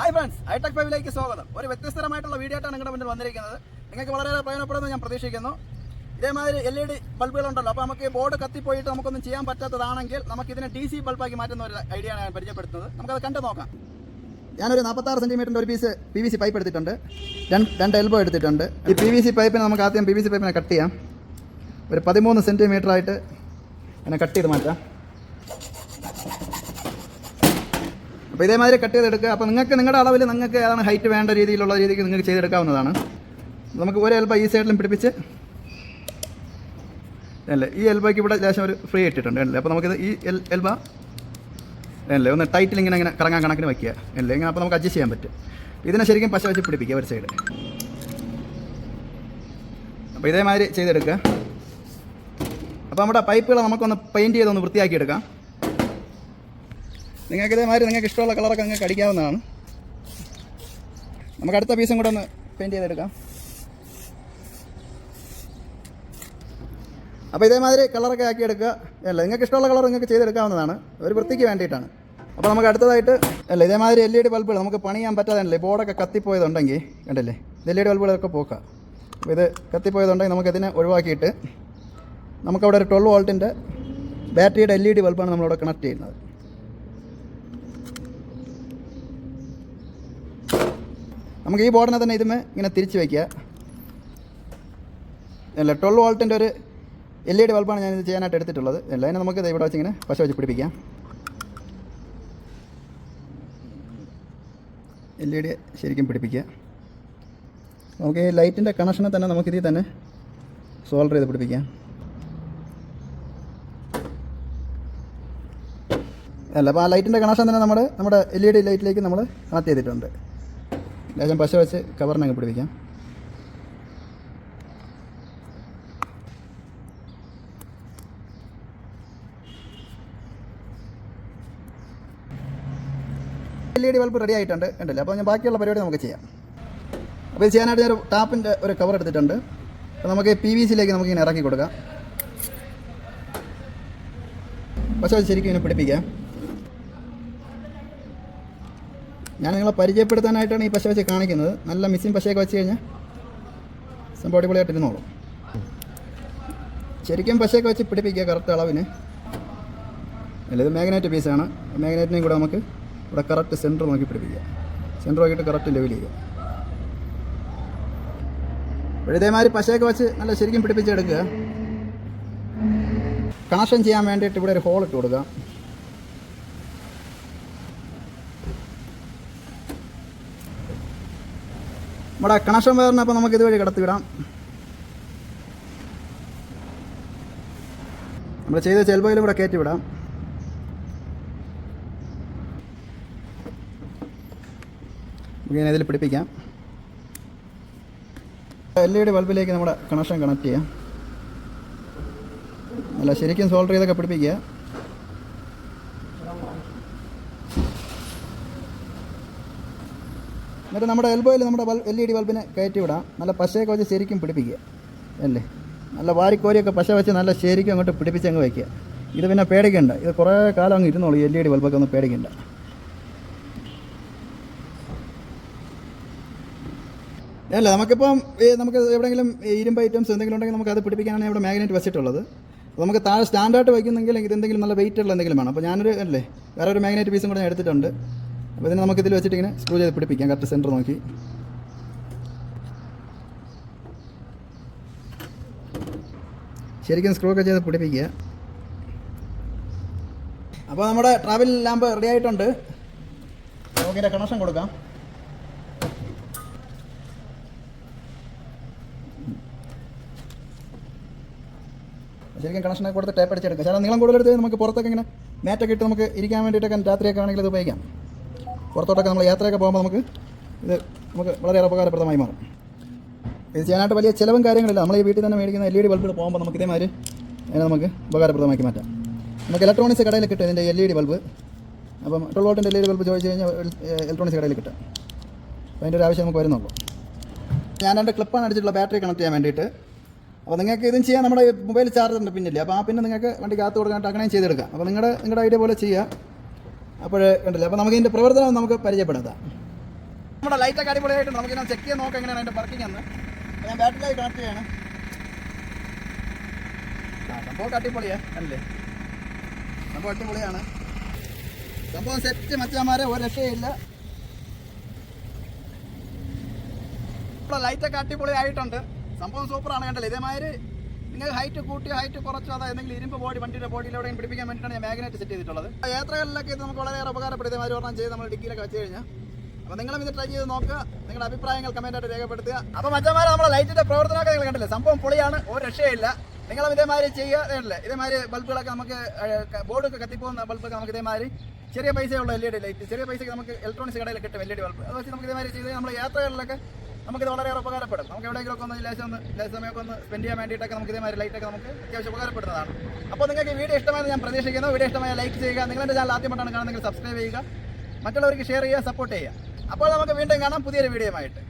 Hi friends hi tech ഫൈവിലേക്ക് സ്വാഗതം. ഒരു വ്യത്യസ്തരമായിട്ടുള്ള video ആയിട്ടാണ് നിങ്ങളുടെ മുന്നിൽ വന്നിരിക്കുന്നത്. നിങ്ങൾക്ക് വളരെയേറെ പ്രയോജനപ്പെടുമെന്ന് ഞാൻ പ്രതീക്ഷിക്കുന്നു. ഇതേമാതിരി എൽ ഇ ഡി ബൾബുകളുണ്ടല്ലോ അപ്പോൾ നമുക്ക് ബോർഡ് കത്തിപ്പോയിട്ട് നമുക്കൊന്നും ചെയ്യാൻ പറ്റാത്തതാണെങ്കിൽ നമുക്ക് ഇതിനെ ഡി സി ബൾബാക്കി മാറ്റുന്ന ഒരു ഐഡിയ ആണ് ഞാൻ പരിചയപ്പെടുത്തുന്നത്. നമുക്കത് കണ്ടു നോക്കാം. ഞാനൊരു നാൽപ്പത്താറ് സെന്റിമീറ്ററിന്റെ ഒരു piece P V C pipe എടുത്തിട്ടുണ്ട്. രണ്ട് രണ്ട് എൽബോ എടുത്തിട്ടുണ്ട്. ഈ പി വി സി പൈപ്പിനെ നമുക്ക് ആദ്യം പി വി സി പൈപ്പിനെ കട്ട് ചെയ്യാം. ഒരു പതിമൂന്ന് സെന്റിമീറ്റർ ആയിട്ട് അതിനെ കട്ട് ചെയ്ത് മാറ്റാം. അപ്പോൾ ഇതേമാതിരി കട്ട് ചെയ്തെടുക്കുക. അപ്പോൾ നിങ്ങൾക്ക് നിങ്ങളുടെ അളവിൽ നിങ്ങൾക്ക് ഏതാണ് ഹൈറ്റ് വേണ്ട രീതിയിലുള്ള രീതിക്ക് നിങ്ങൾക്ക് ചെയ്തെടുക്കാവുന്നതാണ്. നമുക്ക് ഒരു എൽബ ഈ സൈഡിലും പിടിപ്പിച്ച് അല്ലേ ഈ എൽബയ്ക്ക് ഇവിടെ ലേശം ഒരു ഫ്രീ ഇട്ടിട്ടുണ്ട് അല്ലേ? അപ്പോൾ നമുക്കിത് ഈ എൽ എൽബ അല്ലേ ഒന്ന് ടൈറ്റിൽ ഇങ്ങനെ ഇങ്ങനെ കറങ്ങാൻ കണക്കിന് വയ്ക്കുക അല്ലേ? ഇങ്ങനെ അപ്പോൾ നമുക്ക് അഡ്ജസ്റ്റ് ചെയ്യാൻ പറ്റും. ഇതിനെ ശരിക്കും പശ വെച്ച് പിടിപ്പിക്കുക ഒരു സൈഡ് അപ്പോൾ ഇതേമാതിരി ചെയ്തെടുക്കുക. അപ്പോൾ നമ്മുടെ പൈപ്പുകൾ നമുക്കൊന്ന് പെയിന്റ് ചെയ്തൊന്ന് വൃത്തിയാക്കി എടുക്കാം നിങ്ങൾക്ക് ഇതേമാതിരി നിങ്ങൾക്ക് ഇഷ്ടമുള്ള കളറൊക്കെ നിങ്ങൾക്ക് അടിക്കാവുന്നതാണ്. നമുക്ക് അടുത്ത പീസും കൂടെ ഒന്ന് പെയിന്റ് ചെയ്തെടുക്കാം. അപ്പോൾ ഇതേമാതിരി കളറൊക്കെ ആക്കി എടുക്കുക അല്ല നിങ്ങൾക്ക് ഇഷ്ടമുള്ള കളർ നിങ്ങൾക്ക് ചെയ്തെടുക്കാവുന്നതാണ്. ഒരു വൃത്തിക്ക് വേണ്ടിയിട്ടാണ്. അപ്പോൾ നമുക്ക് അടുത്തതായിട്ട് അല്ല ഇതേമാതിരി എൽ ഇ ഡി ബൾബുകൾ നമുക്ക് പണിയാൻ ചെയ്യാൻ പറ്റാതെ ബോർഡൊക്കെ കത്തിപ്പോയതുണ്ടെങ്കിൽ കണ്ടല്ലേ എൽ ഇ ഡി ബൾബുകളൊക്കെ പോക്കാം അപ്പോൾ ഇത് കത്തിപ്പോയതുണ്ടെങ്കിൽ നമുക്കതിനെ ഒഴിവാക്കിയിട്ട് നമുക്കവിടെ ഒരു ട്വൽവ് വോൾട്ടിന്റെ ബാറ്ററിയുടെ എൽ ഇ ഡി ബൾബാണ് നമ്മളിവിടെ കണക്ട് ചെയ്യുന്നത്. നമുക്ക് ഈ ബോർഡിനെ തന്നെ ഇതുമേ ഇങ്ങനെ തിരിച്ച് വയ്ക്കുക അല്ല ട്വൽവ് വോൾട്ടിന്റെ ഒരു എൽ ഇ ഡി ബൾബാണ് ഞാനിത് ചെയ്യാനായിട്ട് എടുത്തിട്ടുള്ളത്. അതിനെ നമുക്ക് ഇവിടെ വെച്ച് ഇങ്ങനെ പശ വെച്ച് പിടിപ്പിക്കാം. എൽ ഇ ഡി ശരിക്കും പിടിപ്പിക്കുക. നമുക്ക് ഈ ലൈറ്റിന്റെ കണക്ഷനെ തന്നെ നമുക്കിതിൽ തന്നെ സോൾഡർ ചെയ്ത് പിടിപ്പിക്കാം. അല്ല അപ്പോൾ ആ ലൈറ്റിന്റെ കണക്ഷൻ തന്നെ നമ്മൾ നമ്മുടെ എൽ ഇ ഡി ലൈറ്റിലേക്ക് നമ്മൾ കണക്ട് ചെയ്തിട്ടുണ്ട്. ലേശം പശ വെച്ച് കവറിനങ്ങ് പിടിപ്പിക്കാം. L E D bulb ready ആയിട്ടുണ്ട് ഉണ്ടല്ലോ അപ്പോൾ ഞാൻ ബാക്കിയുള്ള പരിപാടി നമുക്ക് ചെയ്യാം. അപ്പോൾ ഇത് ചെയ്യാനായിട്ട് ഞാൻ ടാപ്പിന്റെ ഒരു കവർ എടുത്തിട്ടുണ്ട്. അപ്പോൾ നമുക്ക് പി വി സിയിലേക്ക് നമുക്ക് ഇങ്ങനെ ഇറക്കി കൊടുക്കാം. വെച്ച് ശരിക്കും ഇങ്ങനെ പിടിപ്പിക്കാം. ഞാൻ നിങ്ങളെ പരിചയപ്പെടുത്താനായിട്ടാണ് ഈ പശ വെച്ച് കാണിക്കുന്നത്. നല്ല മിസ്സിങ് പശയൊക്കെ വെച്ച് കഴിഞ്ഞാൽ സംഭവം അടിപൊളിയായിട്ട് ഇരുന്നോളും. ശരിക്കും പശയൊക്കെ വെച്ച് പിടിപ്പിക്കുക കറക്റ്റ് അളവിന്. അല്ല ഇത് മാഗ്നറ്റ് പീസാണ് മാഗ്നറ്റിനെയും കൂടെ നമുക്ക് ഇവിടെ കറക്റ്റ് സെന്റർ നോക്കി പിടിപ്പിക്കുക സെന്റർ നോക്കിയിട്ട് കറക്റ്റ് ലെവൽ ചെയ്യുക. ഇതേമാതിരി പശയൊക്കെ വെച്ച് നല്ല ശരിക്കും പിടിപ്പിച്ചെടുക്കുക. കണക്ഷൻ ചെയ്യാൻ വേണ്ടിയിട്ട് ഇവിടെ ഒരു ഹോൾ ഇട്ട് കൊടുക്കുക നമ്മുടെ കണക്ഷൻ വയറിനെ അപ്പോൾ നമുക്ക് ഇതുവഴി കടത്തിവിടാം. നമ്മൾ ചെയ്ത ചെൽബോയിലും ഇവിടെ കയറ്റി വിടാം നമുക്ക് ഇതിൽ പിടിപ്പിക്കാം. എൽ ഇ ഡി ബൾബിലേക്ക് നമ്മുടെ കണക്ഷൻ കണക്ട് ചെയ്യാം. അല്ല ശരിക്കും സോൾഡർ ചെയ്തൊക്കെ പിടിപ്പിക്കുക. എന്നിട്ട് നമ്മുടെ എൽബോയിൽ നമ്മുടെ ബൾ എൽ ഇ ഡി ബൾബിനെ കയറ്റി വിടാം നല്ല പശയൊക്കെ വെച്ച് ശരിക്കും പിടിപ്പിക്കുക. അല്ലേ? നല്ല വാരിക്കോരിയൊക്കെ പശ വെച്ച് നല്ല ശരിക്കും അങ്ങോട്ട് പിടിപ്പിച്ച് അങ്ങ് വയ്ക്കുക ഇത് പിന്നെ പേടിക്കണ്ട. ഇത് കുറേ കാലം അങ്ങ് ഇരുന്നോളൂ എൽ ഇ ഡി ബൾബൊക്കെ ഒന്ന് പേടിക്കണ്ട. അല്ല നമുക്കിപ്പം നമുക്ക് എവിടെയെങ്കിലും ഇരുമ്പ് ഐറ്റംസ് എന്തെങ്കിലും ഉണ്ടെങ്കിൽ നമുക്ക് അത് പിടിപ്പിക്കാനാണ് ഇവിടെ മാഗ്നറ്റ് വെച്ചിട്ടുള്ളത്. നമുക്ക് താഴെ സ്റ്റാൻഡായിട്ട് വയ്ക്കുന്നെങ്കിൽ ഇത് എന്തെങ്കിലും നല്ല വെയിറ്റ് ഉള്ള എന്തെങ്കിലും വേണം. അപ്പോൾ ഞാനൊരു അല്ലേ? വേറെ ഒരു മാഗ്നറ്റ് പീസും കൂടെ ഞാൻ എടുത്തിട്ടുണ്ട്. അപ്പോൾ ഇതിനെ നമുക്ക് ഇതിൽ വെച്ചിട്ട് ഇങ്ങനെ സ്ക്രൂ ചെയ്ത് പിടിപ്പിക്കാം. കറക്റ്റ് സെന്റർ നോക്കി. ശരിക്കും സ്ക്രൂ ഒക്കെ ചെയ്ത് പിടിപ്പിക്കുക. അപ്പോൾ നമ്മുടെ ട്രാവൽ ലാമ്പ് റെഡി ആയിട്ടുണ്ട്. നമുക്കിതിന്റെ കണക്ഷൻ കൊടുക്കാം. ശരിക്കും കണക്ഷനൊക്കെ കൊടുത്ത് ടേപ്പ് അടിച്ചെടുക്കാം. ചേട്ടാ നീളം കൂടുതലെടുത്ത് നമുക്ക് പുറത്തൊക്കെ ഇങ്ങനെ മാറ്റൊക്കെ ഇട്ട് നമുക്ക് ഇരിക്കാൻ വേണ്ടിയിട്ടൊക്കെ രാത്രിയൊക്കെ ആണെങ്കിൽ ഇത് ഉപയോഗിക്കാം. പുറത്തോട്ടൊക്കെ നമ്മൾ യാത്രയൊക്കെ പോകുമ്പോൾ നമുക്ക് ഇത് നമുക്ക് വളരെയേറെ ഉപകാരപ്രദമായി മാറും. ഇത് ചെയ്യാനായിട്ട് വലിയ ചിലവും കാര്യങ്ങളില്ല. നമ്മൾ ഈ വീട്ടിൽ തന്നെ മേടിക്കുന്ന എൽ ഇ ഡി ബൾബുകൾ പോകുമ്പോൾ നമുക്ക് ഇതേമാതിരി അതിനെ നമുക്ക് ഉപകാരപ്രദമാക്കി മാറ്റാം. നമുക്ക് ഇലക്ട്രോണിക്സ് കടയിൽ കിട്ടും ഇതിന്റെ എൽ ഇ ഡി ബൾബ് അപ്പം ട്വൽ വോൾട്ടിന്റെ എൽ ഇ ഡി ബൾബ് ചോദിച്ചു കഴിഞ്ഞാൽ ഇലക്ട്രോണിക്സ് കടയിൽ കിട്ടും. അപ്പോൾ അതിന്റെ ഒരു ആവശ്യം നമുക്ക് വരുന്നുള്ളൂ. ഞാൻ രണ്ട് ക്ലിപ്പാണ് അടിച്ചിട്ടുള്ള ബാറ്ററി കണക്ട് ചെയ്യാൻ വേണ്ടിയിട്ട്. അപ്പോൾ നിങ്ങൾക്ക് ഇതും ചെയ്യാൻ നമ്മുടെ മൊബൈൽ ഉണ്ട് പിന്നില്ലേ? അപ്പോൾ ആ പിന്നെ നിങ്ങൾക്ക് വണ്ടിക്ക് അകത്ത് കൊടുക്കാനായിട്ട് അങ്ങനെയും ചെയ്തെടുക്കാം. അപ്പോൾ നിങ്ങളുടെ നിങ്ങളുടെ ഐഡിയ പോലെ ചെയ്യുക അപ്പോൾ കണ്ടില്ല? അപ്പോൾ നമുക്ക് ഇതിന്റെ പ്രവർത്തനം നമുക്ക് പരിചയപ്പെടുത്താം. നമ്മുടെ ലൈറ്റൊക്കെ അടിപൊളിയായിട്ടുണ്ട്. നമുക്ക് ഞാൻ ചെക്ക് ചെയ്ത് നോക്കാം എങ്ങനെയാണ് അതിന്റെ വർക്കിംഗ് എന്ന്. ഞാൻ ബാറ്ററി ആയി കണക്ട് ചെയ്യാണ്. സംഭവം അടിപൊളിയാണ് അല്ലേ സംഭവം അടിപൊളിയാണ്. സംഭവം സെറ്റ് മച്ചാമാരെ ഒരു രക്ഷയില്ല. നമ്മുടെ ലൈറ്റൊക്കെ അടിപൊളി ആയിട്ടുണ്ട് സംഭവം സൂപ്പറാണ് കണ്ടല്ലേ? ഇതേമാതിരി നിങ്ങൾ ഹൈറ്റ് കൂട്ടിയോ ഹൈറ്റ് കുറച്ചോ അതായത് എന്തെങ്കിലും ഇരുമ്പ് ബോഡി വണ്ടിയുടെ ബോഡിയിൽ എവിടെയും പിടിപ്പിക്കാൻ വേണ്ടിയിട്ടാണ് ഞാൻ മാഗ്നറ്റ് സെറ്റ് ചെയ്തിട്ടുള്ളത്. യാത്രകളിലൊക്കെ ഇത് നമുക്ക് വളരെയേറെ ഉപകാരപ്പെടുത്തിയ മാതിരി ഒരെണ്ണം ചെയ്ത് നമ്മൾ ഡിക്കിയിലൊക്കെ വെച്ച് കഴിഞ്ഞാൽ അപ്പോൾ നിങ്ങളും ഇത് ട്രൈ ചെയ്ത് നോക്കുക. നിങ്ങളുടെ അഭിപ്രായങ്ങൾ കമന്റായിട്ട് രേഖപ്പെടുത്തുക. അപ്പോൾ മറ്റന്മാരെ നമ്മുടെ ലൈറ്റിന്റെ പ്രവർത്തനമൊക്കെ നിങ്ങൾ കണ്ടില്ലേ? സംഭവം പൊളിയാണ് ഒരു രക്ഷയില്ല. നിങ്ങളും ഇതേമാതിരി ചെയ്യുക ഇതല്ലേ ഇതേമാതിരി ബൾബുകളൊക്കെ നമുക്ക് ബോർഡൊക്കെ കത്തിപ്പോകുന്ന ബൾബൊക്കെ നമുക്ക് ഇതേമാതിരി ചെറിയ പൈസയുള്ള എൽ ഇ ഡി ലൈറ്റ് ചെറിയ പൈസയ്ക്ക് നമുക്ക് ഇലക്ട്രോണിക്സ് കടയിൽ കിട്ടും എൽ ഇ ഡി ബൾബ്. അത് വെച്ച് നമുക്ക് ഇതേമാതിരി ചെയ്ത് നമ്മൾ യാത്രകളിലൊക്കെ നമുക്കിത് വളരെയേറെ ഉപകാരപ്പെടും. നമുക്ക് എവിടെയെങ്കിലും ഒന്ന് ലേശം ഒന്ന് ലേശം സമയമൊക്കെ ഒന്ന് സ്പെൻഡ് ചെയ്യാൻ വേണ്ടിയിട്ടൊക്കെ നമുക്ക് ഇതേമാതിരി ലൈറ്റൊക്കെ നമുക്ക് അത്യാവശ്യം ഉപകാരപ്പെടുന്നതാണ്. അപ്പോൾ നിങ്ങൾക്ക് വീഡിയോ ഇഷ്ടമായെന്ന് ഞാൻ പ്രതീക്ഷിക്കുന്നു. വീഡിയോ ഇഷ്ടമായ ലൈക്ക് ചെയ്യുക. നിങ്ങളുടെ ചാനൽ ആദ്യമായിട്ടാണ് കാണുന്നെങ്കിൽ സബ്സ്ക്രൈബ് ചെയ്യുക. മറ്റുള്ളവർക്ക് ഷെയർ ചെയ്യുക സപ്പോർട്ട് ചെയ്യുക. അപ്പോൾ നമുക്ക് വീണ്ടും കാണാം പുതിയൊരു വീഡിയോ ആയിട്ട്